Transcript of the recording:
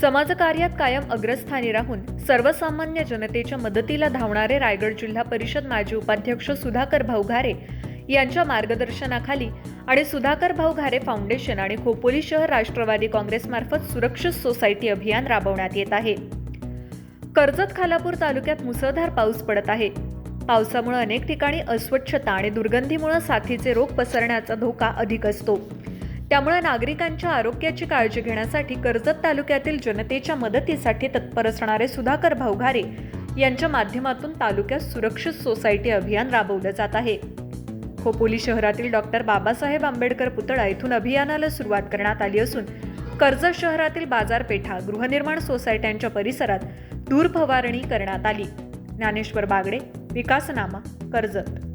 समाजकार्यात कायम अग्रस्थानी राहून सर्वसामान्य जनतेच्या मदतीला धावणारे रायगड जिल्हा परिषद माजी उपाध्यक्ष सुधाकर भाऊघारे यांच्या मार्गदर्शनाखाली आणि सुधाकर भाऊ घारे फाउंडेशन आणि खोपोली शहर राष्ट्रवादी काँग्रेसमार्फत सुरक्षित सोसायटी अभियान राबवण्यात येत आहे. कर्जत खालापूर तालुक्यात मुसळधार पाऊस पडत आहे. पावसामुळे अनेक ठिकाणी अस्वच्छता आणि दुर्गंधीमुळे साथीचे रोग पसरण्याचा धोका अधिक असतो. त्यामुळे नागरिकांच्या आरोग्याची काळजी घेण्यासाठी कर्जत तालुक्यातील जनतेच्या मदतीसाठी तत्पर असणारे सुधाकर भाऊघारे यांच्या माध्यमातून तालुक्यात सुरक्षित सोसायटी अभियान राबवलं जात आहे. खोपोली शहरातील डॉक्टर बाबासाहेब आंबेडकर पुतळा येथून अभियानाला सुरुवात करण्यात आली असून कर्जत शहरातील बाजारपेठा गृहनिर्माण सोसायट्यांच्या परिसरात धूर फवारणी करण्यात आली. ज्ञानेश्वर बागडे विकासनामा कर्जत.